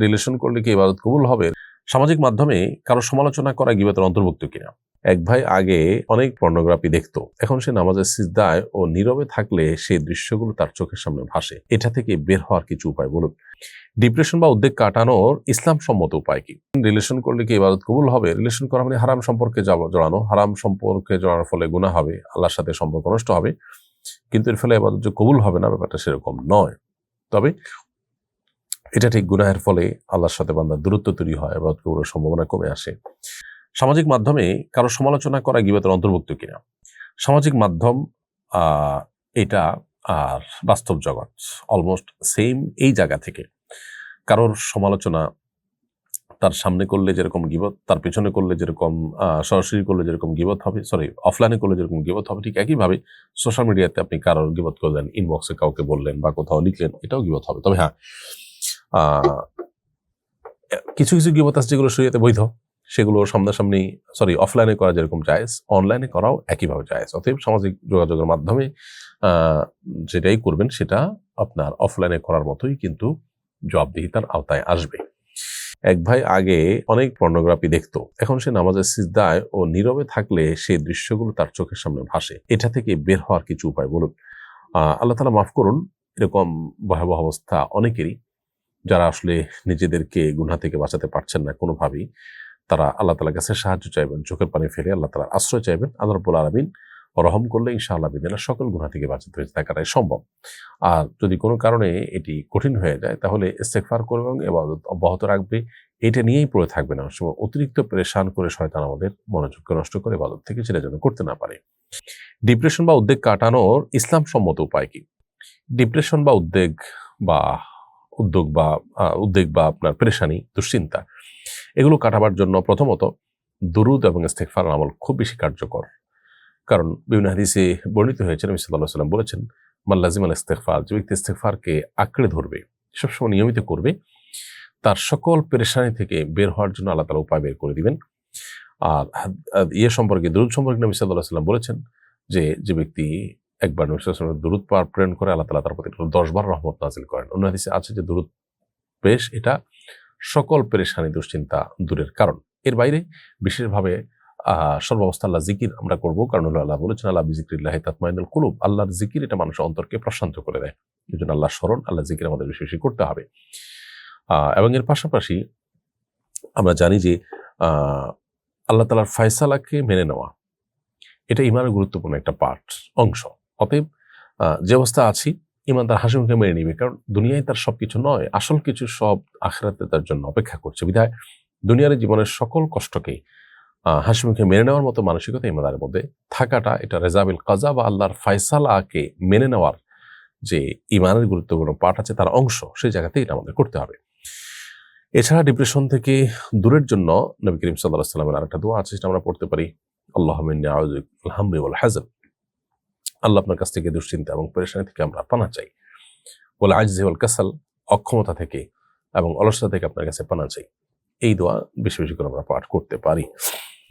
Relation করলে কি ইবাদত কবুল হবে? সামাজিক মাধ্যমে কারও সমালোচনা করা গিবাতের অন্তর্ভুক্ত কিনা? এক ভাই আগে অনেক পর্নোগ্রাফি দেখতো। এখন সে নামাজের সিজদায় ও নীরবে থাকলে সেই দৃশ্যগুলো তার চোখের সামনে ভাসে। এটা থেকে বের হওয়ার কিছু উপায় বলুন। ডিপ্রেশন বা উদ্বেগ কাটানোর ইসলাম সম্মত উপায় কি? রিলেশন করলে কি ইবাদত কবুল হবে? রিলেশন করা মানে হারাম সম্পর্কে জড়ানো। হারাম সম্পর্কে জড়ানোর ফলে গুণা হবে, আল্লাহর সাথে সম্পর্ক নষ্ট হবে। কিন্তু এর ফলে এবাদত যে কবুল হবে না, ব্যাপারটা সেরকম নয়। তবে এটা ঠিক গুনাহের ফলে আল্লাহর সাথে বান্দার দূরত্ব তৈরি হয় এবাদত কবুলের সম্ভাবনা কমে আসে। সামাজিক মাধ্যমে কারও সমালোচনা করা গিবাতের অন্তর্ভুক্ত কিনা? সামাজিক মাধ্যম এটা আর বাস্তব জগৎ অলমোস্ট সেম এই জায়গা থেকে। কারোর সমালোচনা তার সামনে করলে যেরকম গিবত, তার পেছনে করলে যেরকম সরাসরি করলে যেরকম গিবত হবে সরি অফলাইনে করলে যেরকম গিবত হবে, ঠিক একইভাবে সোশ্যাল মিডিয়াতে আপনি কারোর গিবত করলেন ইনবক্সে কাউকে বললেন বা কোথাও লিখলেন, এটাও গিবত হবে। তবে হ্যাঁ কিছু কিছু গিবত আছে যেগুলো শরীয়তে বৈধ, সেগুলো সামনাসামনি সরি অফলাইনে করা যেরকম জায়েজ অনলাইনে করাও একইভাবে জায়েজ। অতএব সামাজিক যোগাযোগের মাধ্যমে যেটাই করবেন, সেটা আপনার অফলাইনে করার মতোই কিন্তু জবাবদিহিতার আওতায় আসবে। এক ভাই আগে অনেক পর্নোগ্রাফি দেখতো। এখন সে নামাজের সিজদায় ও নীরবে থাকলে সেই দৃশ্যগুলো তার চোখের সামনে ভাসে। এটা থেকে বের হওয়ার কিছু উপায় বলুন। আল্লাহ তালা মাফ করুন, এরকম ভয়াবহ অবস্থা অনেকেরই। যারা আসলে নিজেদেরকে গুনহা থেকে বাঁচাতে পারছেন না কোনোভাবেই, তারা আল্লাহ তালার কাছে সাহায্য চাইবেন, চোখের পানি ফেলে আল্লাহ তালার আশ্রয় চাইবেন, আল্লাহ রব্বুল আলমিন রহম করলে ইনশাআল্লাহ বিদিনা সকল গুণা থেকে বাঁচাতে হয়েছে থাকাটাই সম্ভব। আর যদি কোনো কারণে এটি কঠিন হয়ে যায়, তাহলে ইস্তেকফার করবে এবং এবাদত অব্যাহত রাখবে। এটা নিয়েই পড়ে থাকবে না সময়। অতিরিক্ত প্রেশান করে শয়তান আমাদের মনোযোগকে নষ্ট করে এবাদত থেকে সেটা যেন করতে না পারে। ডিপ্রেশন বা উদ্বেগ কাটানোর ইসলাম সম্মত উপায় কি? ডিপ্রেশন বা উদ্বেগ বা উদ্যোগ বা উদ্বেগ বা আপনার পেরেশানি, দুশ্চিন্তা, এগুলো কাটাবার জন্য প্রথমত দুরুদ এবং ইস্তেকফার আমল খুব বেশি কার্যকর। কারণ বিভিন্ন হাদিসে বর্ণিত হয়েছে, নবী সাল্লাহ সাল্লাম বলেছেন মাল্লাজিম আল ইস্তেকফার যে ব্যক্তি ইস্তেকফারকে আঁকড়ে ধরবে, সবসময় নিয়মিত করবে, তার সকল পেরেশানি থেকে বের হওয়ার জন্য আল্লাহ তালা উপায় বের করে দিবেন। আর ইয়ে সম্পর্কে, দুরুদ সম্পর্কে নবী সাল্লাহ সাল্লাম বলেছেন যে যে ব্যক্তি একবার নবী সাল্লাল্লাহু আলাইহি ওয়াসাল্লামের দুরুদ পাঠ প্রেরণ করে আল্লাহ তালা তার প্রতি দশবার রহমত নাজিল করেন। অন্য হাদিসে আছে যে দুরুদ পেশ এটা সকল পেরেশানি দুশ্চিন্তা দূরের কারণ। এর বাইরে বিশেষভাবে সর্বাবস্থা আল্লাহ জিকির আমরা করব। কারণ হলো আল্লাহ বলেছেন, আল্লাহ বিজিক্রিল্লাহ তাতমাইনুল কুলুব। আল্লাহর জিকির এটা মানুষের অন্তরকে প্রশান্ত করে দেয়। এই জন্য আল্লাহ স্মরণ আল্লাহ জিকির আমাদের বেশি বেশি করতে হবে। এবং এর পাশাপাশি আমরা জানি যে আল্লাহ তালার ফয়সালাকে মেনে নেওয়া, এটা ইমানের গুরুত্বপূর্ণ একটা পার্ট অংশ। অতএব যে অবস্থা আছি ইমান তার হাসি মুখে মেনে নিবে কারণ দুনিয়ায় তার সব কিছু নয় আসল কিছু সব আখেরাতে তার জন্য অপেক্ষা করছে। বিধায় দুনিয়ার জীবনের সকল কষ্টকে আহ, হাসি মুখে মেনে নেওয়ার মতো মানসিকতা ইমানের মধ্যে থাকাটা এটা রেজাবিল কাজা বা আল্লাহর ফায়সালাকে মেনে নেওয়ার যে ইমানের গুরুত্বপূর্ণ পার্ট আছে তার অংশ সেই জায়গাতে এটা আমাদের করতে হবে। এছাড়া ডিপ্রেশন থেকে দূরের জন্য নবী করিম সাল্লাহ সাল্লামের আরেকটা দোয়া আছে সেটা আমরা পড়তে পারি আল্লাহ ওয়াল হাজান আল্লাহ আপনার কাছ থেকে দুশ্চিন্তা এবং পরেশানি থেকে আমরা পানা চাই। বলে আজ ওয়াল কাসাল, অক্ষমতা থেকে এবং অলসতা থেকে আপনার কাছে পানা চাই। এই দোয়া বেশি বেশি করে আমরা পাঠ করতে পারি।